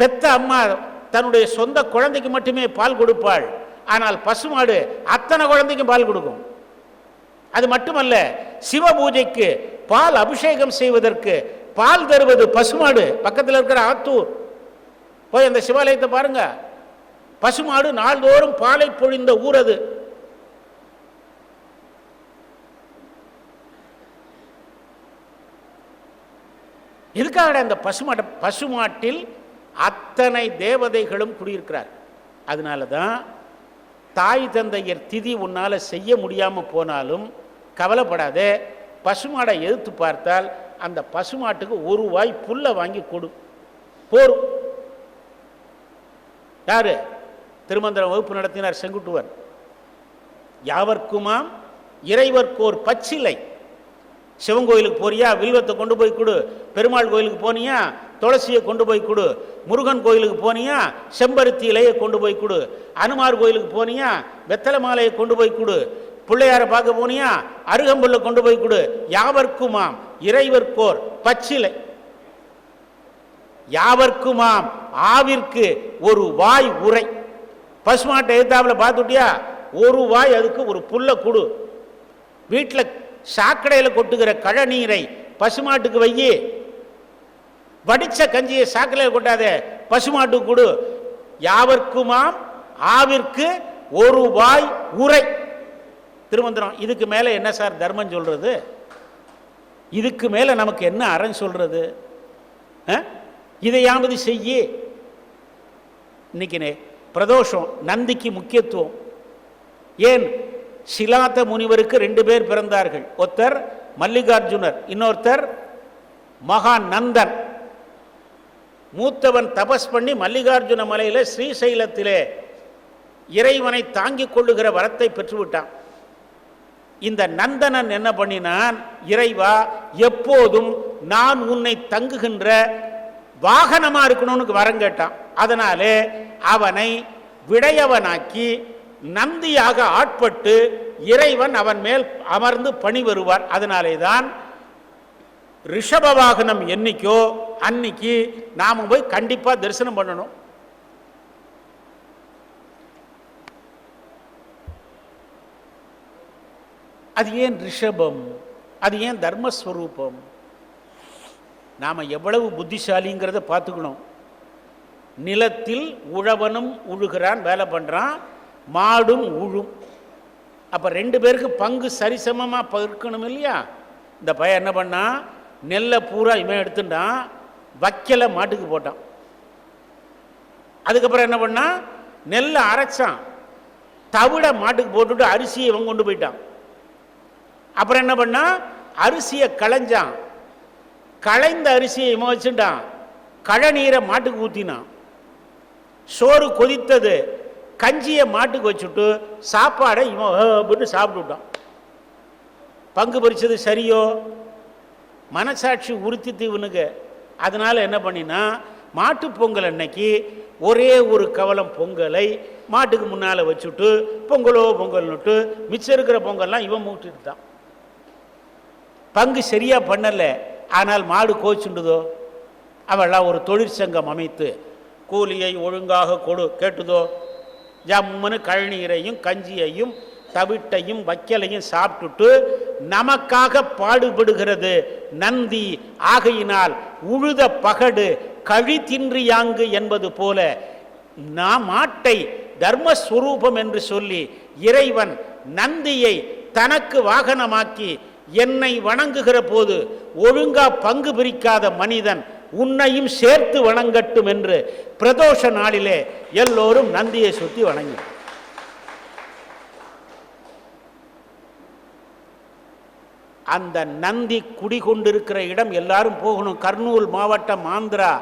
பெத்த அம்மா தன்னுடைய சொந்த குழந்தைக்கு மட்டுமே பால் கொடுப்பாள். ஆனால் பசுமாடு அத்தனை குழந்தைக்கும் பால் கொடுக்கும். அது மட்டுமல்ல சிவ பூஜைக்கு பால் அபிஷேகம் செய்வதற்கு பால் தருவது பசுமாடு பக்கத்தில் இருக்கிற ஆத்தூர். போய் அந்த சிவாலயத்தை பாருங்க. பசுமாடு நாள்தோறும் பாலை பொழிந்த ஊர் அது. எதுக்காக அந்த பசுமாட்ட பசுமாட்டில் அத்தனை தேவதைகளும் குடியிருக்கிறார். அதனால தான் தாய் தந்தையர் திதி உன்னால் செய்ய முடியாமல் போனாலும் கவலைப்படாதே. பசுமாடை எதிர்த்து பார்த்தால் அந்த பசுமாட்டுக்கு ஒரு வாய் புல்லை வாங்கி கொடு. போரும் யார்? திருமந்திரம் வகுப்பு நடத்தினார் செங்குட்டுவர். யாவர்க்குமாம்? இறைவர்க்கோர் பச்சிலை. சிவன் கோயிலுக்கு போறியா? வில்வத்தை கொண்டு போய் கொடு. பெருமாள் கோயிலுக்கு போனியா? துளசியை கொண்டு போய் கொடு. முருகன் கோயிலுக்கு போனியா? செம்பருத்தி இலையை கொண்டு போய் கொடு. அனுமார் கோயிலுக்கு போனியா? வெத்தலை மாலையை கொண்டு போய் கொடு. பிள்ளையாரை பார்க்க போனியா? அருகம்புல்ல கொண்டு போய் கொடு. யாவர்க்குமாம்? இறைவர்கோர் பச்சிலை. யாவர்க்குமாம்? ஆவிற்கு ஒரு வாய் உரை. பசுமாட்டை எதிர்த்தாப்புல பார்த்துட்டியா? ஒரு வாய் அதுக்கு ஒரு புல்லை கொடு. வீட்டில் சாக்கடையில் கொட்டுகிற கழநீரை பசுமாட்டுக்கு வையி. வடிச்ச கஞ்சியை சாக்கடையில் கொட்டாதே பசுமாட்டுக்கு கொடு. யாவர்க்குமாம் ஆவிற்கு ஒரு வாய் உரை. திருமந்திரம் இதுக்கு மேலே என்ன சார் தர்மம் சொல்றது? இதுக்கு மேலே நமக்கு என்ன அறன் சொல்றது? இதையாவது செய்யி. இன்னைக்கு பிரதோஷம் நந்திக்கு முக்கியத்துவம். ஏன்? சிலாத்த முனிவருக்கு ரெண்டு பேர் பிறந்தார்கள். ஒருத்தர் மல்லிகார்ஜுனர் இன்னொருத்தர் மகான் நந்தன் மூத்தவன் தபஸ் பண்ணி மல்லிகார்ஜுன மலையில் ஸ்ரீசைலத்திலே இறைவனை தாங்கிக் கொள்ளுகிற வரத்தை பெற்றுவிட்டான். இந்த நந்தனன் என்ன பண்ணினான்? இறைவா எப்போதும் நான் உன்னை தங்குகின்ற வாகனமாக இருக்கணும்னு வரம் கேட்டான். அதனாலே அவனை விடையவனாக்கி நந்தியாக ஆட்பட்டு இறைவன் அவன் மேல் அமர்ந்து பணி வருவார். அதனாலே தான் ரிஷப வாகனம் என்னைக்கோ அன்னைக்கு நாம போய் கண்டிப்பா தரிசனம் பண்ணணும். அது ஏன் ரிஷபம்? அது ஏன் தர்மஸ்வரூபம்? நாம் எவ்வளவு புத்திசாலிங்கிறத பார்த்துக்கணும். நிலத்தில் உழவனும் உழுகிறான் வேலை பண்ணுறான் மாடும் உழும். அப்போ ரெண்டு பேருக்கு பங்கு சரிசமமாக பகிர்க்கணும் இல்லையா? இந்த பையன் என்ன பண்ணான் நெல்லை பூரா இவன் எடுத்துட்டான் வைக்கலை மாட்டுக்கு போட்டான். அதுக்கப்புறம் என்ன பண்ணான் நெல்லை அரைச்சான். தவிட மாட்டுக்கு போட்டுட்டு அரிசியை இவன் கொண்டு போயிட்டான். அப்புறம் என்ன பண்ணான் அரிசியை களைஞ்சான். களைந்த அரிசியை இவன் வச்சுட்டான். கழநீரை மாட்டுக்கு ஊற்றினான் சோறு கொதித்தது. கஞ்சியை மாட்டுக்கு வச்சுட்டு சாப்பாடை இவன் அப்படின்னு சாப்பிட்டுட்டான். பங்கு பறிச்சது சரியோ? மனசாட்சி உறுத்தித்து இவனுக்கு. அதனால் என்ன பண்ணினா மாட்டு பொங்கல் அன்னைக்கு ஒரே ஒரு கவலம் பொங்கலை மாட்டுக்கு முன்னால் வச்சுட்டு பொங்கலோ பொங்கல்னுட்டு மிச்சம் இருக்கிற பொங்கல்லாம் இவன் மூட்டுட்டு தான் பங்கு சரியாக பண்ணலை ஆனால் மாடு கோச்சுண்டுதோ? அவெல்லாம் ஒரு தொழிற்சங்கம் அமைத்து கூலியை ஒழுங்காக கொடு கேட்டுதோ? ஜம்முன்னு கழநீரையும் கஞ்சியையும் தவிட்டையும் வைக்கலையும் சாப்பிட்டுட்டு நமக்காக பாடுபடுகிறது. நந்தி ஆகையினால் உழுத பகடு கழி தின்றியாங்கு என்பது போல நாம் மாட்டை தர்மஸ்வரூபம் என்று சொல்லி இறைவன் நந்தியை தனக்கு வாகனமாக்கி என்னை வணங்குகிற போது ஒழுங்கா பங்கு பிரிக்காத மனிதன் உன்னையும் சேர்த்து வணங்கட்டும் என்று பிரதோஷ நாளிலே எல்லோரும் நந்தியை சுற்றி வணங்கி. அந்த நந்தி குடிகொண்டிருக்கிற இடம் எல்லாரும் போகணும். கர்னூல் மாவட்டம் ஆந்திரா.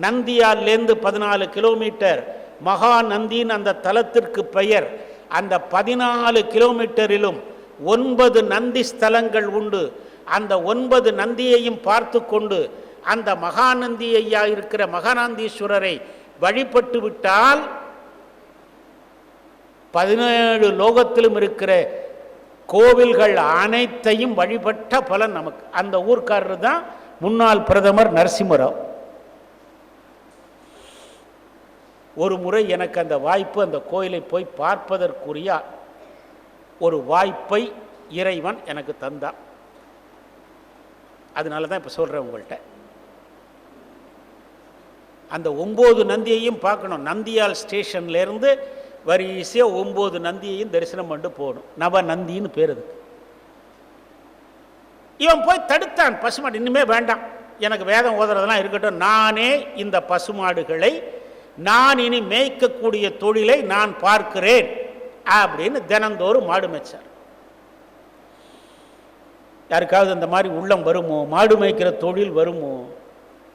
நந்தியாலேருந்து பதினாலு கிலோமீட்டர். மகா நந்தின்னு அந்த தலத்திற்கு பெயர். அந்த பதினாலு கிலோமீட்டரிலும் ஒன்பது நந்தி ஸ்தலங்கள் உண்டு. அந்த ஒன்பது நந்தியையும் பார்த்து கொண்டு அந்த மகாநந்தி ஐயா இருக்கிற மகாநந்தீஸ்வரரை வழிபட்டு விட்டால் பதினேழு லோகத்திலும் இருக்கிற கோவில்கள் அனைத்தையும் வழிபட்ட பலன் நமக்கு. அந்த ஊர்க்காரர் தான் முன்னாள் பிரதமர் நரசிம்மராவ். ஒரு முறை எனக்கு அந்த வாய்ப்பு அந்த கோயிலை போய் பார்ப்பதற்குரிய ஒரு வாய்ப்பை இறைவன் எனக்கு தந்தான். அதனால தான் இப்போ சொல்கிறேன் உங்கள்கிட்ட அந்த ஒம்பது நந்தியையும் பார்க்கணும். நந்தியால் ஸ்டேஷன்லேருந்து வரிசையாக ஒம்பது நந்தியையும் தரிசனம் பண்ணிட்டு போகணும். நவ நந்தின்னு பேர் அதுக்கு. இவன் போய் தடுத்தான். பசுமாடு இன்னுமே வேண்டாம். எனக்கு வேதம் ஓதுறதெல்லாம் இருக்கட்டும். நானே இந்த பசுமாடுகளை நான் இனி மேய்க்கக்கூடிய தொழிலை நான் பார்க்கிறேன் அப்படின்னு தினந்தோறும் மாடு மேய்ச்சார். யாருக்காவது அந்த மாதிரி உள்ளம் வருமோ? மாடு மேய்க்கிற தொழில் வருமோ?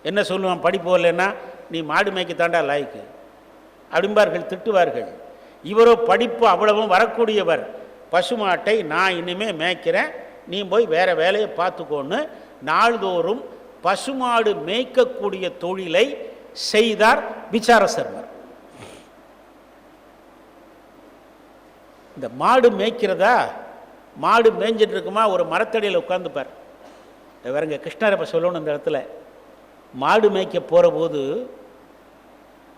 என்ன சொல்லுவான்? படிப்பு இல்லைன்னா நீ மாடு மேய்க்கத்தாண்டா லாய்க்கு? அப்படிம்பார்கள் திட்டுவார்கள். இவரோ படிப்பு அவ்வளவும் வரக்கூடியவர். பசுமாட்டை நான் இனிமேல் மேய்க்கிறேன். நீ போய் வேற வேலையை பார்த்துக்கோன்னு நாள்தோறும் பசுமாடு மேய்க்கக்கூடிய தொழிலை செய்தார் விசார சர்மர் இந்த மாடு மேய்க்கிறதா? மாடு மேய்ஞ்சிட்டு இருக்குமா ஒரு மரத்தடியில் உட்காந்துப்பார் வேறங்க கிருஷ்ணரப்ப சொல்லணும் இந்த இடத்துல. மாடு மேய்க்க போகிற போது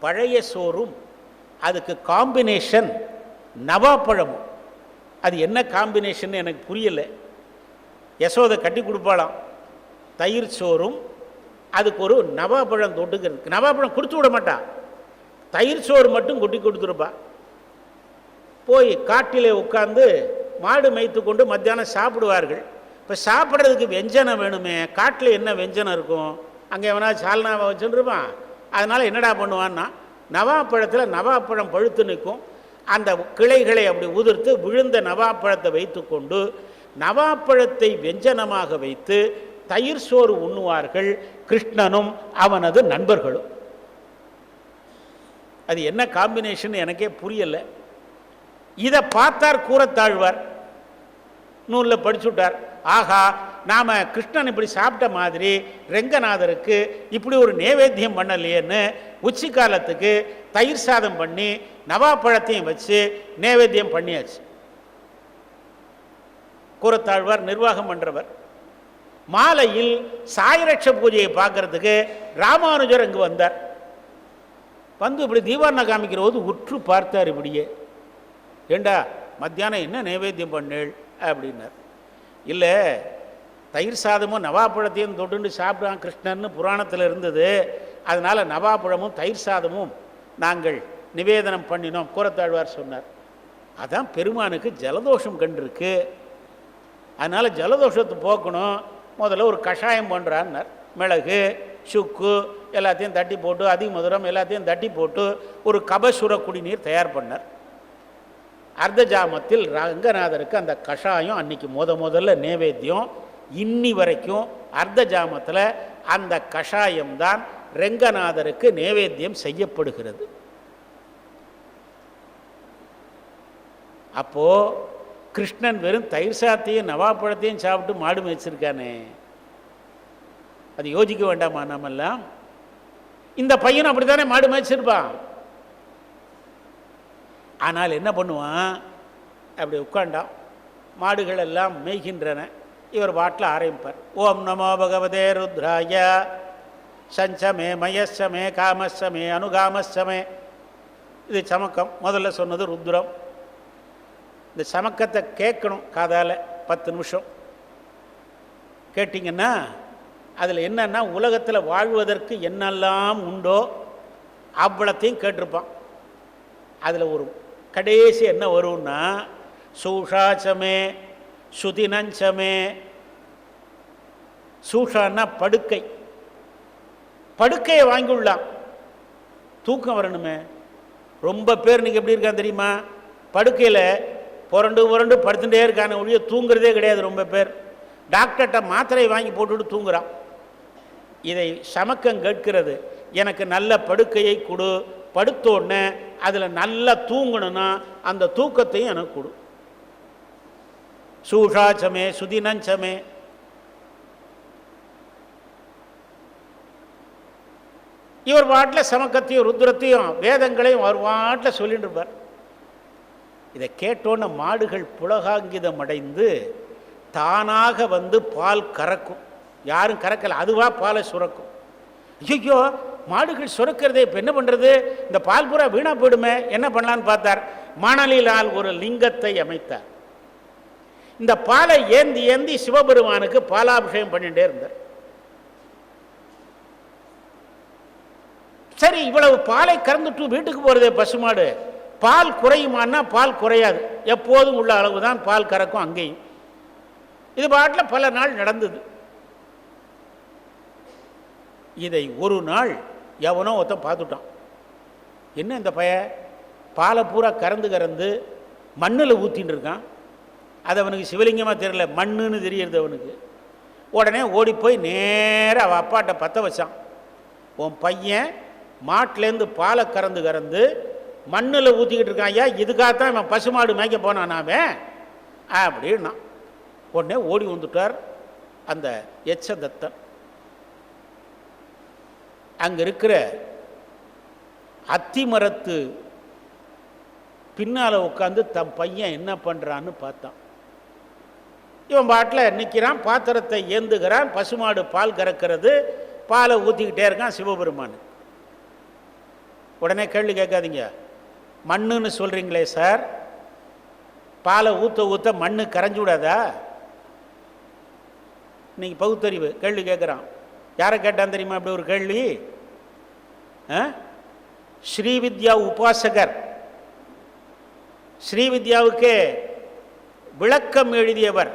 பழைய சோறும் அதுக்கு காம்பினேஷன் நவாப்பழமும். அது என்ன காம்பினேஷன் எனக்கு புரியலை. யசோதை கட்டி கொடுப்பாளாம். தயிர் சோறும் அதுக்கு ஒரு நவாப்பழம் தொட்டுக்கிறது நவாப்பழம் கொடுத்து விட மாட்டா. தயிர் சோறு மட்டும் கொட்டி கொடுத்துருப்பா. போய் காட்டிலே உட்காந்து மாடு மேய்த்து கொண்டு மத்தியானம் சாப்பிடுவார்கள். இப்போ சாப்பிட்றதுக்கு வெஞ்சனம் வேணுமே காட்டில் என்ன வெஞ்சனம் இருக்கும்? அங்கே எவனா சால்னாவை வச்சுருப்பான் அதனால் என்னடா பண்ணுவான்னா நவாப்பழத்தில் நவாப்பழம் பழுத்து நிற்கும். அந்த கிளைகளை அப்படி உதிர்த்து விழுந்த நவாப்பழத்தை வைத்து கொண்டு நவாப்பழத்தை வெஞ்சனமாக வைத்து தயிர் சோறு உண்ணுவார்கள் கிருஷ்ணனும் அவனது நண்பர்களும். அது என்ன காம்பினேஷன் எனக்கே புரியலை. இதை பார்த்தார் கூறத்தாழ்வார். நூலில் படிச்சுட்டார். ஆகா நாம் கிருஷ்ணன் இப்படி சாப்பிட்ட மாதிரி ரெங்கநாதருக்கு இப்படி ஒரு நேவேத்தியம் பண்ணலையேன்னு உச்சி காலத்துக்கு தயிர் சாதம் பண்ணி நவாப்பழத்தையும் வச்சு நேவேத்தியம் பண்ணியாச்சு. கூறத்தாழ்வார் நிர்வாகம் பண்ணுறவர் மாலையில் சாயரட்ச பூஜையை பார்க்கறதுக்கு ராமானுஜர் அங்கு வந்தார். வந்து இப்படி தீபாவளி காமிக்கிற போது உற்று பார்த்தார் இப்படியே. ஏண்டா மத்தியானம் என்ன நைவேத்தியம் பண்ணேள்? அப்படின்னார். இல்லை தயிர் சாதமும் நவாப்பழத்தையும் தொட்டுண்டு சாப்பிடுவான் கிருஷ்ணன்னு புராணத்தில் இருந்தது. அதனால் நவாப்பழமும் தயிர் சாதமும் நாங்கள் நிவேதனம் பண்ணினோம் கூறத்தாழ்வார் சொன்னார். அதான் பெருமானுக்கு ஜலதோஷம் கண்டிருக்கு. அதனால் ஜலதோஷத்தை போக்கணும் முதல்ல ஒரு கஷாயம் பண்ணுறான்னார் மிளகு சுக்கு எல்லாத்தையும் தட்டி போட்டு அதிக மதுரம் எல்லாத்தையும் தட்டி போட்டு ஒரு கபசுர குடிநீர் தயார் பண்ணார். அர்த்த ஜாமத்தில் ரங்கநாதருக்கு அந்த கஷாயம் அன்னைக்கு முத முதல்ல நேவேத்தியம். இன்னி வரைக்கும் அர்த்த ஜாமத்தில் அந்த கஷாயம்தான் ரெங்கநாதருக்கு நேவேத்தியம் செய்யப்படுகிறது. அப்போ கிருஷ்ணன் வெறும் தயிர் சாத்தையும் நவாப்பழத்தையும் சாப்பிட்டு மாடு மேய்ச்சிருக்கானே. அது யோசிக்க வேண்டாமா நாமெல்லாம்? இந்த பையன் அப்படித்தானே மாடு மேய்ச்சிருப்பான். ஆனால் என்ன பண்ணுவான்? அப்படி உட்காண்டான் மாடுகள் எல்லாம் மேய்கின்றன. இவர் பாட்டில் ஆரம்பிப்பார். ஓம் நமோ பகவதே ருத்ராய. சஞ்சமே மயசமே காமசமே அனுகாமசமே. இது சமக்கம். முதல்ல சொன்னது ருத்ரம். இந்த சமக்கத்தை கேட்கணும் காதால் பத்து நிமிஷம். கேட்டிங்கன்னா அதில் என்னன்னா உலகத்தில் வாழ்வதற்கு என்னெல்லாம் உண்டோ அவ்வளத்தையும் கேட்டிருப்பான். அதில் ஒரு கடைசி என்ன வரும்னா சூஷாச்சமே சுதினஞ்சமே சூஷான்னா படுக்கை. படுக்கையை வாங்கிவிடலாம் தூக்கம் வரணுமே. ரொம்ப பேர் இன்றைக்கி எப்படி இருக்கான் தெரியுமா? படுக்கையில் புரண்டு புரண்டு படுத்துட்டே இருக்கான ஒழிய தூங்குறதே கிடையாது ரொம்ப பேர். டாக்டர்கிட்ட மாத்திரை வாங்கி போட்டுட்டு தூங்குறான். இதை சமக்கம் கேட்கிறது. எனக்கு நல்ல படுக்கையை கொடு. படுத்தோடனே அதில் நல்லா தூங்கணும்னா அந்த தூக்கத்தையும் எனக்கு கொடு. சூஷாச்சமே சுதினஞ்சமே இவர் பாட்டில் சமக்கத்தையும் ருத்ரத்தையும் வேதங்களையும் அவர் பாட்டில் சொல்லிட்டு இருப்பார். இதை கேட்டோன்னு மாடுகள் புலகாங்கிதம் அடைந்து தானாக வந்து பால் கறக்கும். யாரும் கறக்கலை அதுவாக பாலை சுரக்கும். ஐயோ மாடுகள் சுரக்கிறதே இப்போ என்ன பண்ணுறது இந்த பால் பூரா வீணாக போயிடுமே என்ன பண்ணலான்னு பார்த்தார். மணலிலால் ஒரு லிங்கத்தை அமைத்தார். இந்த பாலை ஏந்தி ஏந்தி சிவபெருமானுக்கு பாலாபிஷேகம் பண்ணிட்டே இருந்தார். சரி இவ்வளவு பாலை கறந்துட்டு வீட்டுக்கு போகிறது பசுமாடு பால் குறையுமான்னா பால் குறையாது. எப்போதும் உள்ள அளவு தான் பால் கறக்கும் அங்கேயும். இது பாட்டில் பல நாள் நடந்தது. இதை ஒரு நாள் எவனோ ஒருத்தன் பார்த்துட்டான். என்ன இந்த பைய பாலை பூரா கறந்து கறந்து மண்ணில் ஊற்றின்னு இருக்கான். அது அவனுக்கு சிவலிங்கமாக தெரியல மண்ணுன்னு தெரியறது அவனுக்கு. உடனே ஓடி போய் நேராக அவள் அப்பாட்ட பற்ற வச்சான். உன் பையன் மாட்டிலேருந்து பாலை கறந்து கறந்து மண்ணில் ஊற்றிக்கிட்டு இருக்கான். ஐயா இதுக்காகத்தான் இவன் பசுமாடு மேய்க்க போனான் அவன். அப்படின்னா உடனே ஓடி வந்துட்டார் அந்த எச்ச தத்தன் அங்கே இருக்கிற அத்தி மரத்து பின்னால் உட்காந்து தன் பையன் என்ன பண்ணுறான்னு பார்த்தான். இவன் பாட்டில் நிற்கிறான் பாத்திரத்தை ஏந்துகிறான் பசுமாடு பால் கறக்கிறது பாலை ஊற்றிக்கிட்டே இருக்கான் சிவபெருமான். உடனே கேள்வி கேட்காதீங்க. மண்ணுன்னு சொல்கிறீங்களே சார்? பாலை ஊற்ற ஊற்ற மண்ணு கரைஞ்சு விடாதா? இன்னைக்கு பகுத்தறிவு கேள்வி கேட்குறான். யாரை கேட்டான் தெரியுமா அப்படி ஒரு கேள்வி? ஸ்ரீவித்யா உபாசகர். ஸ்ரீவித்யாவுக்கு விளக்கம் எழுதியவர்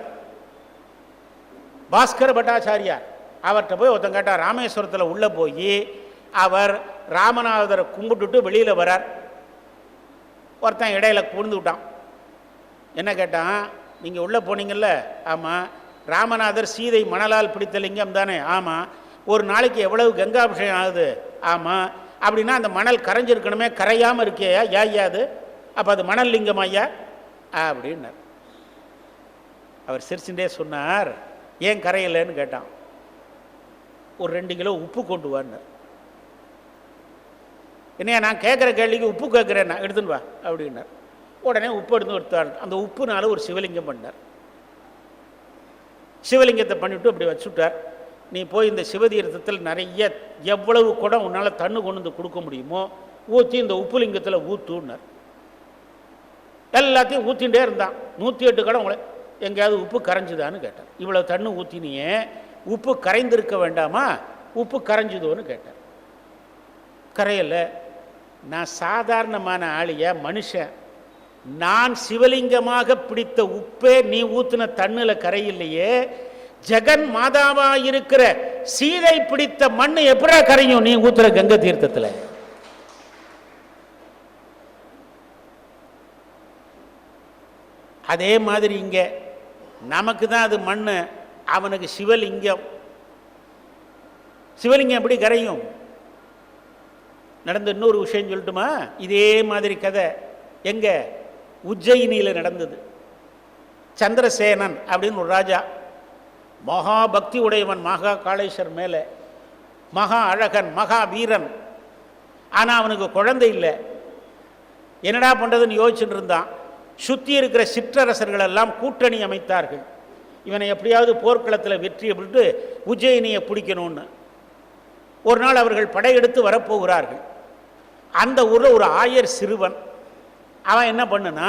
பாஸ்கர பட்டாச்சாரியார். அவர்கிட்ட போய் ஒருத்தன் கேட்டார் ராமேஸ்வரத்தில் உள்ளே போய் அவர் ராமநாதரை கும்பிட்டுட்டு வெளியில் வரார். ஒருத்தன் இடையில கூர்ந்து விட்டான். என்ன கேட்டான் நீங்கள் உள்ளே போனீங்கள்ல ஆமாம் ராமநாதர் சீதை மணலால் பிடித்த லிங்கம் தானே? ஆமாம் ஒரு நாளைக்கு எவ்வளவு கங்காபிஷேகம் ஆகுது? ஆமாம் அப்படின்னா அந்த மணல் கரைஞ்சிருக்கணுமே கரையாமல் இருக்கேயா ஏன் அது? அப்போ அது மணல் லிங்கம் ஐயா? அப்படின்னார். அவர் சிரிச்சுட்டே சொன்னார் ஏன் கரையலைன்னு? கேட்டான். ஒரு ரெண்டு கிலோ உப்பு கொண்டு வான்னார். என்னையா நான் கேட்குற கேள்விக்கு உப்பு கேட்குறேன் நான் எடுத்துன்னு வா அப்படின்னார். உடனே உப்பு எடுத்து எடுத்தாள் அந்த உப்புனால ஒரு சிவலிங்கம் பண்ணார். சிவலிங்கத்தை பண்ணிவிட்டு அப்படி வச்சுட்டார். நீ போய் இந்த சிவதீர்த்தத்தில் நிறைய எவ்வளவு குடம் உன்னால் தண்ணு கொண்டு வந்து கொடுக்க முடியுமோ ஊற்றி இந்த உப்புலிங்கத்தில் லிங்கத்தில் எல்லாத்தையும் ஊற்றிகிட்டே இருந்தான். நூற்றி எட்டு கடை உங்களை எங்கேயாவது உப்பு கரைஞ்சுதான்னு கேட்டார். இவ்வளோ தண்ணு ஊற்றினியே உப்பு கரைந்திருக்க வேண்டாமா? உப்பு கரைஞ்சுதோன்னு கேட்டார். கரையலை நான் சாதாரணமான ஆளிய மனுஷன். நான் சிவலிங்கமாக பிடித்த உப்பே நீ ஊற்றின தண்ணில் கரையில்லையே ஜெகன் மாதாவா இருக்கிற சீதை பிடித்த மண்ணு எப்படா கரையும்? நீ ஊத்துற கங்க தீர்த்தத்தில். அதே மாதிரி இங்கே நமக்கு தான் அது மண் அவனுக்கு சிவலிங்கம். சிவலிங்கம் எப்படி கரையும்? நடந்த இன்னொரு விஷயம் சொல்லட்டுமா? இதே மாதிரி கதை. எங்க? உஜ்ஜயினியில் நடந்தது. சந்திரசேனன் அப்படின்னு ஒரு ராஜா மகா பக்தி உடையவன் மகா காளேஸ்வர் மேலே. மகா அழகன் மகா வீரன். ஆனால் அவனுக்கு குழந்தை இல்லை. என்னடா பண்ணுறதுன்னு யோசிச்சுட்டு இருந்தான். சுற்றி இருக்கிற சிற்றரசர்கள் எல்லாம் கூட்டணி அமைத்தார்கள். இவனை எப்படியாவது போர்க்களத்தில் வெற்றி அப்படின்ட்டு உஜ்ஜயினியை பிடிக்கணும்னு. ஒரு நாள் அவர்கள் படையெடுத்து வரப்போகிறார்கள். அந்த ஊரில் ஒரு ஆயர் சிறுவன் அவன் என்ன பண்ணுனா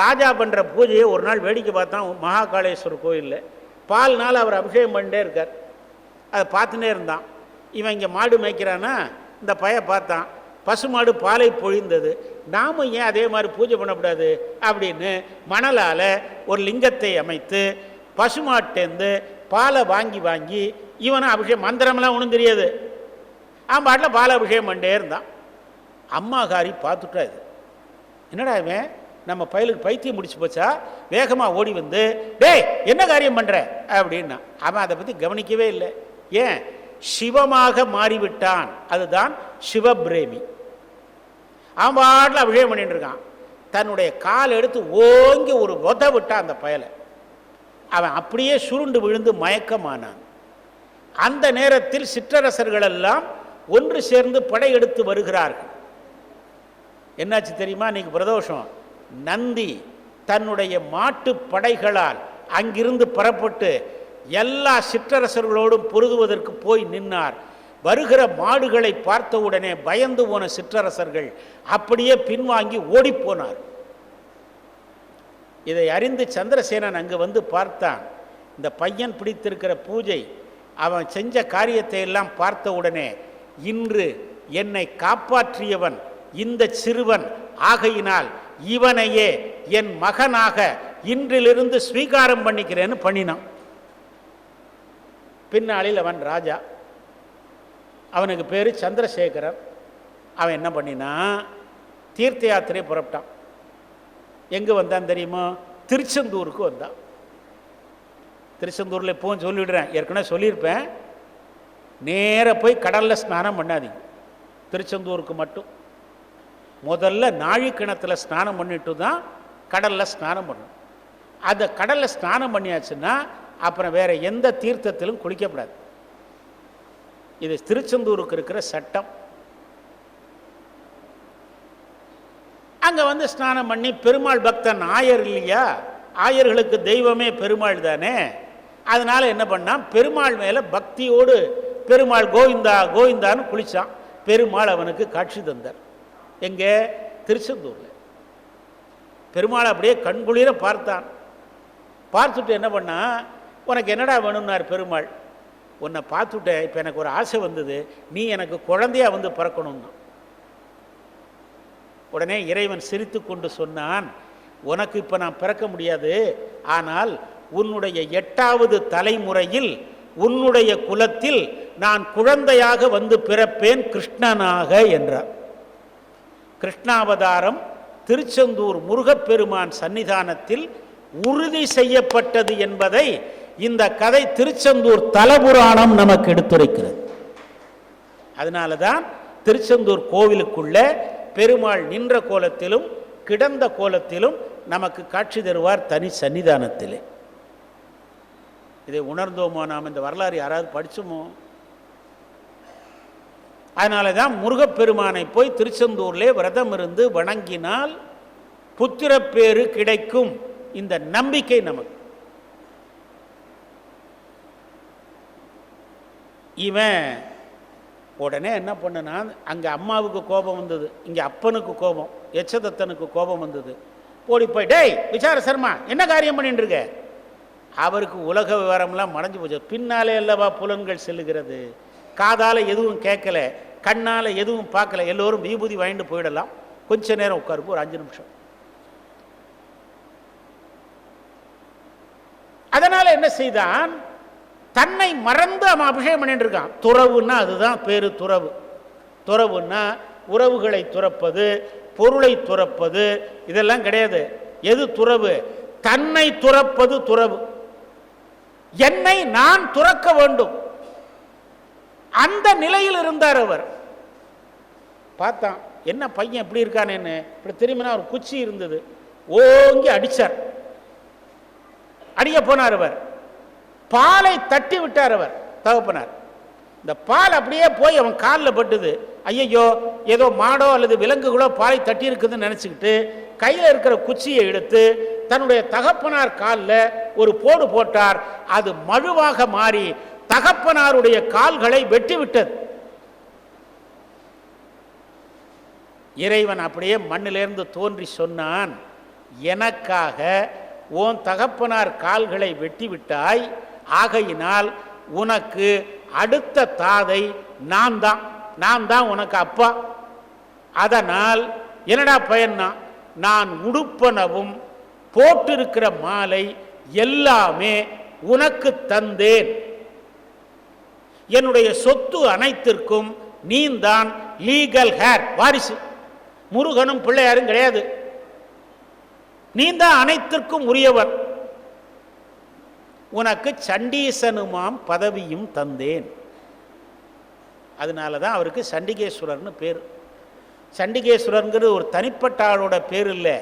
ராஜா பண்ணுற பூஜையை ஒரு நாள் வேடிக்கை பார்த்தான் மகாகாளேஸ்வர் கோயிலில். பால் நாள் அவர் அபிஷேகம் பண்ணிட்டே இருக்கார். அதை பார்த்துட்டே இருந்தான். இவன் இங்கே மாடு மேய்க்கிறானா இந்த பய பார்த்தான். பசுமாடு பாலை பொழிந்தது. நாமும் ஏன் அதே மாதிரி பூஜை பண்ணக்கூடாது? அப்படின்னு மணலால் ஒரு லிங்கத்தை அமைத்து பசுமாட்டேந்து பாலை வாங்கி வாங்கி இவனை அபிஷேகம் மந்திரமெல்லாம் ஒன்றும் தெரியாது. அவன் பாட்டில் பால அபிஷேகம் பண்ணிட்டே இருந்தான். அம்மாகாரி பார்த்துட்டா இது. என்னடா இவன்? நம்ம பயலுக்கு பைத்தியம் முடிச்சு போச்சா? வேகமாக ஓடி வந்து டேய் என்ன காரியம் பண்ணுற அப்படின்னா அவன் அதை பற்றி கவனிக்கவே இல்லை. ஏன்? சிவமாக மாறிவிட்டான். அதுதான் சிவபிரேமி. அவன் பாட்டில் அபிஷேகம் பண்ணிட்டு இருக்கான். தன்னுடைய கால் எடுத்து ஓங்கி ஒரு உத விட்டான் அந்த பயலை. அவன் அப்படியே சுருண்டு விழுந்து மயக்கமானான். அந்த நேரத்தில் சிற்றரசர்கள் எல்லாம் ஒன்று சேர்ந்து படையெடுத்து வருகிறார்கள். என்னாச்சு தெரியுமா? இன்னைக்கு பிரதோஷம். நந்தி தன்னுடைய மாட்டு படைகளால் அங்கிருந்து புறப்பட்டு எல்லா சிற்றரசர்களோடும் பொருதுவதற்கு போய் நின்னார். வருகிற மாடுகளை பார்த்தவுடனே பயந்து போன சிற்றரசர்கள் அப்படியே பின்வாங்கி ஓடிப்போனார் இதை அறிந்து சந்திரசேனன் அங்கு வந்து பார்த்தான். இந்த பையன் பிடித்திருக்கிற பூஜை அவன் செஞ்ச காரியத்தை எல்லாம் பார்த்தவுடனே இன்று என்னை காப்பாற்றியவன் இந்த சிறுவன் ஆகையினால் இவனையே என் மகனாக இன்றிலிருந்து ஸ்வீகாரம் பண்ணிக்கிறேன்னு பண்ணினான். பின்னாளில் அவன் ராஜா. அவனுக்கு பேர் சந்திரசேகரன். அவன் என்ன பண்ணினான் தீர்த்த யாத்திரை புறப்பட்டான். எங்கே வந்தான் தெரியுமா? திருச்செந்தூருக்கு வந்தான். திருச்செந்தூரில் இப்போவும் சொல்லிவிடுறேன் ஏற்கனவே சொல்லியிருப்பேன். நேராக போய் கடலில் ஸ்நானம் பண்ணாதீங்க. திருச்செந்தூருக்கு மட்டும். முதல்ல நாழி கிணத்துல ஸ்நானம் பண்ணிட்டு தான் கடலில் ஸ்நானம் பண்ணணும் அந்த கடலில் ஸ்நானம் பண்ணியாச்சுன்னா அப்புறம் வேற எந்த தீர்த்தத்திலும் குளிக்கப்படாது. இது திருச்செந்தூருக்கு இருக்கிற சட்டம். அங்கே வந்து ஸ்நானம் பண்ணி பெருமாள் பக்தன் ஆயர் இல்லையா? ஆயர்களுக்கு தெய்வமே பெருமாள் தானே? அதனால என்ன பண்ணான்? பெருமாள் மேலே பக்தியோடு பெருமாள் கோவிந்தா கோவிந்தான்னு குளிச்சான். பெருமாள் அவனுக்கு காட்சி தந்தார். எங்கே? திருச்செந்தூரில். பெருமாள் அப்படியே கண்குளிர பார்த்தான். பார்த்துட்டு என்ன பண்ணா உனக்கு என்னடா வேணும்னார் பெருமாள்? உன்னை பார்த்துட்டேன் இப்போ எனக்கு ஒரு ஆசை வந்தது. நீ எனக்கு குழந்தையா வந்து பிறக்கணும்னா. உடனே இறைவன் சிரித்து கொண்டு சொன்னான் உனக்கு இப்போ நான் பிறக்க முடியாது. ஆனால் உன்னுடைய எட்டாவது தலைமுறையில் உன்னுடைய குலத்தில் நான் குழந்தையாக வந்து பிறப்பேன் கிருஷ்ணனாக என்றார் கிருஷ்ணாவதாரம் திருச்செந்தூர் முருகப்பெருமான் சன்னிதானத்தில் உறுதி செய்யப்பட்டது என்பதை இந்த கதை திருச்செந்தூர் தலபுராணம் நமக்கு எடுத்துரைக்கிறது. அதனால தான் திருச்செந்தூர் கோவிலுக்குள்ள பெருமாள் நின்ற கோலத்திலும் கிடந்த கோலத்திலும் நமக்கு காட்சி தருவார் தனி சன்னிதானத்திலே. இதை உணர்ந்தோமோ நாம்? இந்த வரலாறு யாராவது படிச்சோமோ? அதனால தான் முருகப்பெருமானை போய் திருச்செந்தூர்லே விரதம் இருந்து வணங்கினால் புத்திரப்பேறு கிடைக்கும். இந்த நம்பிக்கை நமக்கு. இவன் உடனே என்ன பண்ணுனா அங்கே அம்மாவுக்கு கோபம் வந்தது இங்கே அப்பனுக்கு கோபம் எச்சதத்தனுக்கு கோபம் வந்தது. ஓடி போய் டேய் விசார சர்மா என்ன காரியம் பண்ணிட்டு இருக்க? அவருக்கு உலக விவரம்லாம் மறைஞ்சு போச்சு. பின்னாலே அல்லவா புலன்கள் செல்லுகிறது? காதால் எதுவும் கேட்கல கண்ணால் எதுவும் பார்க்கல எல்லோரும் விபூதி வாங்கிட்டு போயிடலாம். கொஞ்ச நேரம் உட்காருப்போம் ஒரு அஞ்சு நிமிஷம். அதனால என்ன செய்தான்? தன்னை மறந்து அவன் அபிஷேகம் பண்ணிட்டு இருக்கான். துறவுன்னா அதுதான் பேரு துறவு. துறவுன்னா உறவுகளை துறப்பது பொருளை துறப்பது இதெல்லாம் கிடையாது. எது துறவு? தன்னை துறப்பது துறவு. என்னை நான் துறக்க வேண்டும். அந்த நிலையில் இருந்தார் அவர். பார்த்தான் என்ன பையன் எப்படி இருக்கானேன்னு? இப்படி திரும்பினா ஒரு குச்சி இருந்தது. ஓங்கி அடிச்சார். அடிய போனார் அவர். பாலை தட்டி விட்டார் அவர். தகப்பனார். இந்த பால் அப்படியே போய் அவன் காலில் பட்டுது. ஐயையோ ஏதோ மாடோ அல்லது விலங்குகளோ பாலை தட்டி இருக்குதுன்னு நினச்சிக்கிட்டு கையில் இருக்கிற குச்சியை எடுத்து தன்னுடைய தகப்பனார் காலில் ஒரு போடு போட்டார். அது மழுவாக மாறி தகப்பனாருடைய கால்களை வெட்டி விட்டது இறைவன் அப்படியே மண்ணிலிருந்து தோன்றி சொன்னான் எனக்காக உன் தகப்பனார் கால்களை வெட்டி விட்டாய் ஆகையினால் உனக்கு அடுத்த தாதை நான் தான் நான் தான் உனக்கு அப்பா. அதனால் என்னடா பயன்னா நான் உடுப்பனவும் போட்டிருக்கிற மாலை எல்லாமே உனக்கு தந்தேன். என்னுடைய சொத்து அனைத்திற்கும் நீந்தான் லீகல் ஹேர் வாரிசு. முருகனும் பிள்ளையாரும் கிடையாது. நீந்தான் அனைத்திற்கும் உரியவர். உனக்கு சண்டீசனுமாம் பதவியும் தந்தேன். அதனால தான் அவருக்கு சண்டிகேஸ்வரர்னு பேர். சண்டிகேஸ்வரருங்கிறது ஒரு தனிப்பட்ட ஆளோட பேர் இல்லை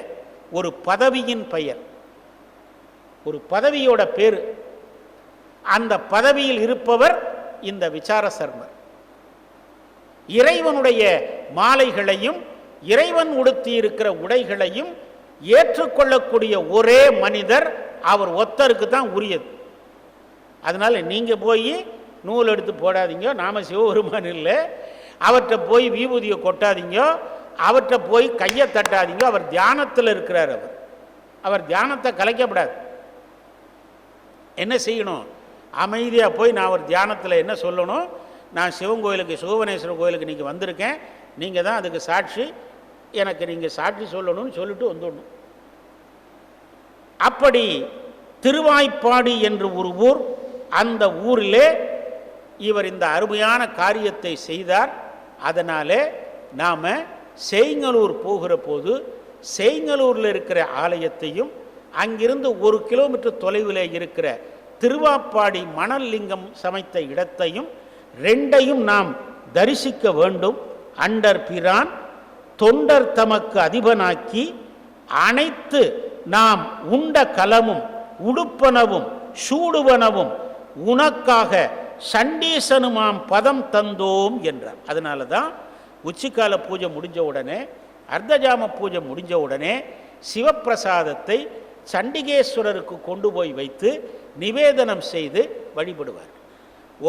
ஒரு பதவியின் பெயர். ஒரு பதவியோட பேர். அந்த பதவியில் இருப்பவர் இந்த விசார சர்மர் இறைவனுடைய மாலைகளையும் இறைவன் உடுத்தி இருக்கிற உடைகளையும் ஏற்றுக்கொள்ளக்கூடிய ஒரே மனிதர் அவர் ஒத்தருக்கு தான் உரியது. அதனால் நீங்கள் போய் நூல் எடுத்து போடாதீங்க நாம சிவபெருமான் இல்லை. அவற்றை போய் விபூதியை கொட்டாதீங்க அவற்றை போய் கையை தட்டாதீங்க அவர் தியானத்தில் இருக்கிறார் அவர். அவர் தியானத்தை கலைக்கப்படாது. என்ன செய்யணும்? அமைதியாக போய் நான் ஒரு தியானத்தில் என்ன சொல்லணும்? நான் சிவன் கோயிலுக்கு சிவபனேஸ்வரர் கோயிலுக்கு நீங்கள் வந்திருக்கேன். நீங்கள் தான் அதுக்கு சாட்சி. எனக்கு நீங்கள் சாட்சி சொல்லணும்னு சொல்லிட்டு வந்துடணும். அப்படி திருவாய்ப்பாடி என்று ஒரு ஊர் அந்த ஊரிலே இவர் இந்த அருமையான காரியத்தை செய்தார். அதனாலே நாம் செய்ங்கலூர் போகிற போது செய்ங்கலூரில் இருக்கிற ஆலயத்தையும் அங்கிருந்து ஒரு கிலோமீட்டர் தொலைவில் இருக்கிற திருவாப்பாடி மணல் லிங்கம் சமைத்த இடத்தையும் ரெண்டையும் நாம் தரிசிக்க வேண்டும். அண்டர் பிரான் தொண்டர் தமக்கு அதிபனாக்கி அனைத்து நாம் உண்ட கலமும் உடுப்பனவும் சூடுவனவும் உனக்காக சண்டீசனுமாம் பதம் தந்தோம் என்றார். அதனால தான் உச்சிக்கால பூஜை முடிஞ்ச உடனே அர்த்தஜாம பூஜை முடிஞ்ச உடனே சிவப்பிரசாதத்தை சண்டிகேஸ்வரருக்கு கொண்டு போய் வைத்து நிவேதனம் செய்து வழிபடுவார்.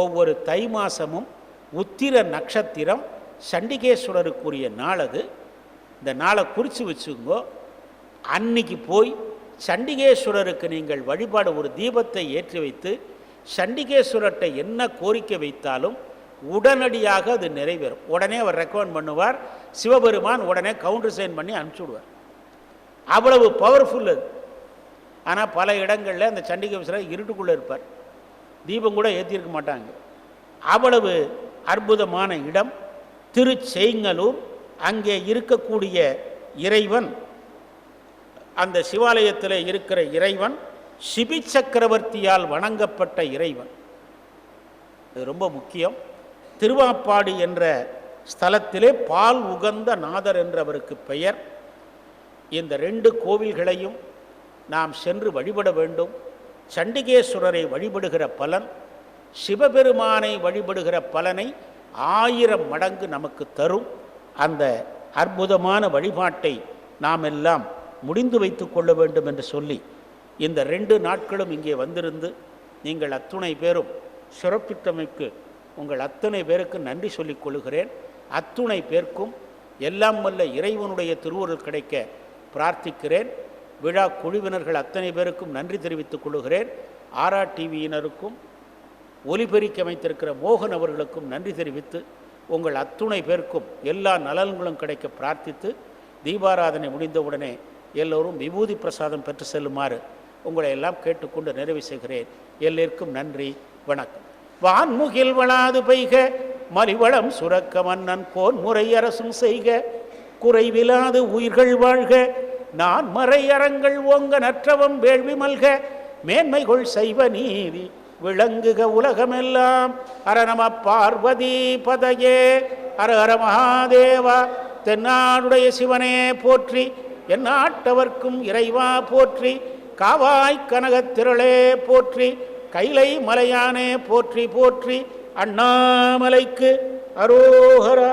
ஒவ்வொரு தை மாசமும் உத்திர நட்சத்திரம் சண்டிகேஸ்வரருக்குரிய நாள் அது இந்த நாளை குறித்து வச்சுங்கோ அன்னைக்கு போய் சண்டிகேஸ்வரருக்கு நீங்கள் வழிபாடு ஒரு தீபத்தை ஏற்றி வைத்து சண்டிகேஸ்வரர்கிட்ட என்ன கோரிக்கை வைத்தாலும் உடனடியாக அது நிறைவேறும். உடனே அவர் ரெக்கமெண்ட் பண்ணுவார். சிவபெருமான் உடனே கவுண்டர் சைன் பண்ணி அனுப்பிச்சுடுவார் அவ்வளவு பவர்ஃபுல் அது. ஆனால் பல இடங்களில் அந்த சண்டிகேஸ்வரர் இருட்டுக்குள்ளே இருப்பார். தீபம் கூட ஏற்றிருக்க மாட்டாங்க. அவ்வளவு அற்புதமான இடம். திருச்செய்ங்கலூர் அங்கே இருக்கக்கூடிய இறைவன் அந்த சிவாலயத்தில் இருக்கிற இறைவன் சிபி சக்கரவர்த்தியால் வணங்கப்பட்ட இறைவன். இது ரொம்ப முக்கியம். திருவாப்பாடி என்ற ஸ்தலத்திலே பால் உகந்த நாதர் என்றவருக்கு பெயர். இந்த ரெண்டு கோவில்களையும் நாம் சென்று வழிபட வேண்டும். சண்டிகேஸ்வரரை வழிபடுகிற பலன் சிவபெருமானை வழிபடுகிற பலனை ஆயிரம் மடங்கு நமக்கு தரும். அந்த அற்புதமான வழிபாட்டை நாம் எல்லாம் முடிந்து வைத்து கொள்ள வேண்டும் என்று சொல்லி இந்த ரெண்டு நாட்களும் இங்கே வந்திருந்து நீங்கள் அத்துணை பேரும் சிறப்பித்தமைக்கு உங்கள் அத்தனை பேருக்கு நன்றி சொல்லிக் கொள்கிறேன். அத்துணை பேர்க்கும் எல்லாம் வல்ல இறைவனுடைய திருவுருள் கிடைக்க பிரார்த்திக்கிறேன். விழா குழுவினர்கள் அத்தனை பேருக்கும் நன்றி தெரிவித்துக் கொள்கிறேன். ஆரா டிவியினருக்கும் ஒலிபெருக்கி அமைத்திருக்கிற மோகன் அவர்களுக்கும் நன்றி தெரிவித்து உங்கள் அத்துணை பேருக்கும் எல்லா நலன்களும் கிடைக்க பிரார்த்தித்து தீபாராதனை முடிந்தவுடனே எல்லோரும் விபூதி பிரசாதம் பெற்று செல்லுமாறு உங்களை எல்லாம் கேட்டுக்கொண்டு நிறைவு செய்கிறேன். எல்லோருக்கும் நன்றி வணக்கம். வான்முகில் வளாது பெய்க மலிவளம் சுரக்க மன்னன் கோன் முறை அரசும் செய்க குறைவிலாது உயிர்கள் வாழ்க நான் மறை அறங்கள் ஓங்க நற்றவம் வேள்வி மல்க மேன்மைகொள் செய்வ நீதி விளங்குக உலகமெல்லாம். அரணம பார்வதி பதையே அரஹர மகாதேவா தென்னாடுடைய சிவனே போற்றி என் நாட்டவர்க்கும் இறைவா போற்றி காவாய் கனகத்திரளே போற்றி கைலை மலையானே போற்றி போற்றி அண்ணாமலைக்கு அரோகரா.